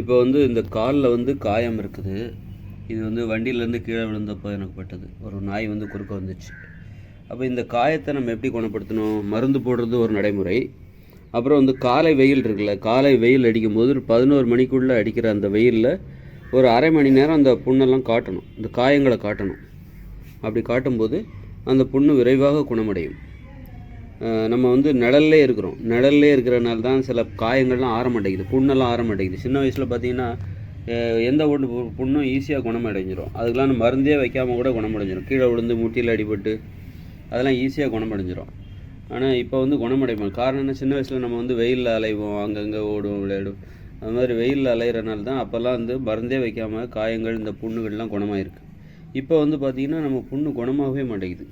இப்போ வந்து இந்த காலில் வந்து காயம் இருக்குது. இது வந்து வண்டியிலேருந்து கீழே விழுந்தப்போ எனக்கு பட்டது. ஒரு நாய் வந்து குறுக்க வந்துச்சு. அப்போ இந்த காயத்தை நம்ம எப்படி குணப்படுத்தணும்? மருந்து போடுறது ஒரு நடைமுறை. அப்புறம் வந்து காலை வெயில் இருக்குல்ல காலை வெயில் அடிக்கும்போது ஒரு பதினோரு மணிக்குள்ளே அடிக்கிற அந்த வெயிலில் ஒரு அரை மணி நேரம் அந்த புண்ணெல்லாம் காட்டணும். இந்த காயங்களை காட்டணும். அப்படி காட்டும்போது அந்த புண்ணு விரைவாக குணமடையும். நம்ம வந்து நிழல்லே இருக்கிறோம். நிழல்லே இருக்கிறனால தான் சில காயங்கள்லாம் ஆற மாட்டேங்குது புண்ணெல்லாம் ஆற மாட்டேங்குது சின்ன வயசில் பார்த்தீங்கன்னா எந்த ஒன்று புண்ணும் ஈஸியாக குணமடைஞ்சிரும். அதுக்கெலாம் நம்ம மருந்தே வைக்காமல் கூட குணமடைஞ்சிரும். கீழே விழுந்து முட்டியில் அடிபட்டு அதெல்லாம் ஈஸியாக குணமடைஞ்சிரும். ஆனால் இப்போ வந்து குணமடைப்போம் காரணம் என்ன? சின்ன வயசில் நம்ம வந்து வெயிலில் அலைவோம். அங்கங்கே ஓடுவோம் விளையாடுவோம். அது மாதிரி வெயிலில் அலையிறனால தான் அப்போல்லாம் வந்து மருந்தே வைக்காமல் காயங்கள் இந்த புண்ணுகள்லாம் குணமாயிருக்கு. இப்போ வந்து பார்த்திங்கன்னா நம்ம புண்ணு குணமாகவே மாட்டேங்குது.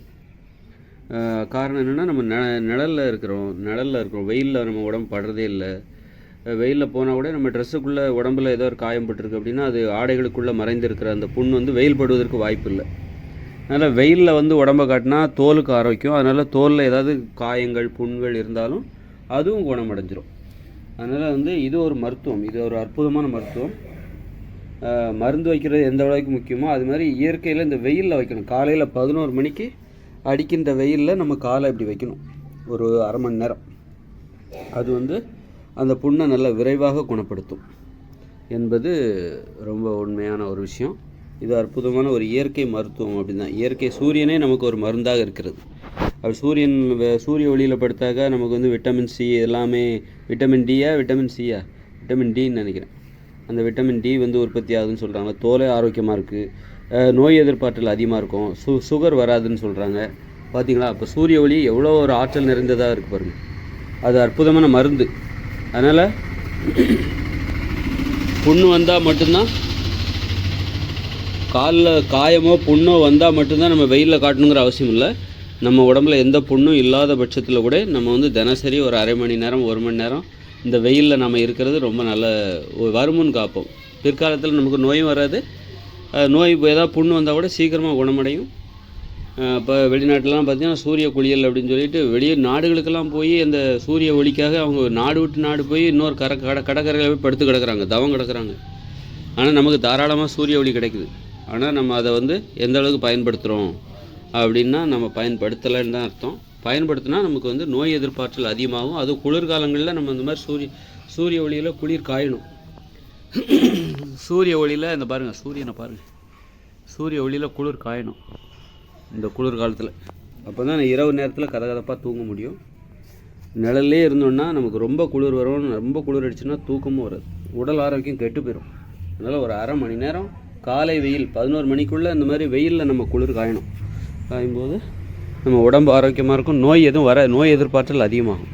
காரணம் என்னென்னா நம்ம ந நிழலில் இருக்கிறோம். நிழலில் இருக்கிறோம். வெயிலில் நம்ம உடம்பு படுறதே இல்லை. வெயிலில் போனால் கூட நம்ம ட்ரெஸ்ஸுக்குள்ளே உடம்புல ஏதோ ஒரு காயம் பட்டிருக்கு அப்படின்னா அது ஆடைகளுக்குள்ளே மறைந்திருக்கிற அந்த புண் வந்து வெயில் படுவதற்கு வாய்ப்பு இல்லை. அதனால் வெயிலில் வந்து உடம்பை காட்டினா தோலுக்கு ஆரோக்கியம். அதனால் தோலில் ஏதாவது காயங்கள் புண்கள் இருந்தாலும் அதுவும் குணமடைஞ்சிரும். அதனால் வந்து இது ஒரு மருத்துவம். இது ஒரு அற்புதமான மருத்துவம். மருந்து வைக்கிறது எந்த அளவுக்கு முக்கியமோ அது மாதிரி இயற்கையில் இந்த வெயிலில் வைக்கணும். காலையில் பதினோரு மணிக்கு அடிக்கின்ற வெயிலில் நம்ம காலை இப்படி வைக்கணும். ஒரு அரை மணி நேரம். அது வந்து அந்த புண்ணை நல்லா விரைவாக குணப்படுத்தும். என்பது ரொம்ப உண்மையான ஒரு விஷயம். இது அற்புதமான ஒரு இயற்கை மருத்துவம் அப்படிதான். இயற்கை சூரியனே நமக்கு ஒரு மருந்தாக இருக்கிறது. அப்படி சூரியன் சூரிய ஒளியில் படுத்தாக்க நமக்கு வந்து விட்டமின் சி எல்லாமே விட்டமின் டியா விட்டமின் சியா விட்டமின் டின்னு நினைக்கிறேன். அந்த விட்டமின் டி வந்து உற்பத்தி ஆகுதுன்னு சொல்கிறாங்க தோலே ஆரோக்கியமாக இருக்குது நோய் எதிர்ப்பாற்றல் அதிகமாக இருக்கும். சு சுகர் வராதுன்னு சொல்கிறாங்க பார்த்தீங்களா அப்போ சூரிய ஒளி எவ்வளோ ஒரு ஆற்றல் நிறைந்ததாக இருக்குது பாருங்கள் அது அற்புதமான மருந்து. அதனால் புண்ணு வந்தால் மட்டும்தான் காலில் காயமோ புண்ணோ வந்தால் மட்டும்தான் நம்ம வெயிலில் காட்டணுங்கிற அவசியம் இல்லை. நம்ம உடம்புல எந்த புண்ணும் இல்லாத பட்சத்தில் கூட நம்ம வந்து தினசரி ஒரு அரை மணி நேரம் ஒரு மணி நேரம் இந்த வெயிலில் நம்ம இருக்கிறது ரொம்ப நல்ல ஒரு வருமுன் காப்போம். பிற்காலத்தில் நமக்கு நோயும் வராது. நோய் இப்போ ஏதாவது புண்ணு வந்தால் கூட சீக்கிரமாக குணமடையும். இப்போ வெளிநாட்டிலலாம் பார்த்தீங்கன்னா சூரிய குளியல் அப்படின்னு சொல்லிட்டு வெளியே நாடுகளுக்கெல்லாம் போய் அந்த சூரிய ஒளிக்காக அவங்க நாடு விட்டு நாடு போய் இன்னொரு கர கட கடற்கரையில் போய் படுத்து கிடக்குறாங்க தவம் கிடக்குறாங்க. ஆனால் நமக்கு தாராளமாக சூரிய ஒளி கிடைக்குது. ஆனால் நம்ம அதை வந்து எந்த அளவுக்கு பயன்படுத்துகிறோம் அப்படின்னா நம்ம பயன்படுத்தலைன்னு தான் அர்த்தம். பயன்படுத்தினா நமக்கு வந்து நோய் எதிர்ப்பாற்றல் அதிகமாகும். அதுவும் குளிர்காலங்களில் நம்ம இந்த மாதிரி சூரிய சூரிய ஒளியில் குளிர் காயணும். சூரிய ஒளியில் இந்த பாருங்கள் சூரியனை பாருங்கள் சூரிய ஒளியில் குளிர் காயணும். இந்த குளிர் காலத்தில். அப்போ தான் இரவு நேரத்தில் கதகதப்பாக தூங்க முடியும். நிழல்லே இருந்தோன்னா நமக்கு ரொம்ப குளிர் வரும் ரொம்ப குளிர் அடிச்சுன்னா தூக்கமும் வராது. உடல் ஆரோக்கியம் கெட்டு போயிடும் அதனால் ஒரு அரை மணி நேரம் காலை வெயில் பதினோரு மணிக்குள்ளே இந்த மாதிரி வெயிலில் நம்ம குளிர் காயணும். காயும்போது நம்ம உடம்பு ஆரோக்கியமாக இருக்கும். நோய் எதுவும் வர நோய் எதிர்பார்த்தல் அதிகமாகும்.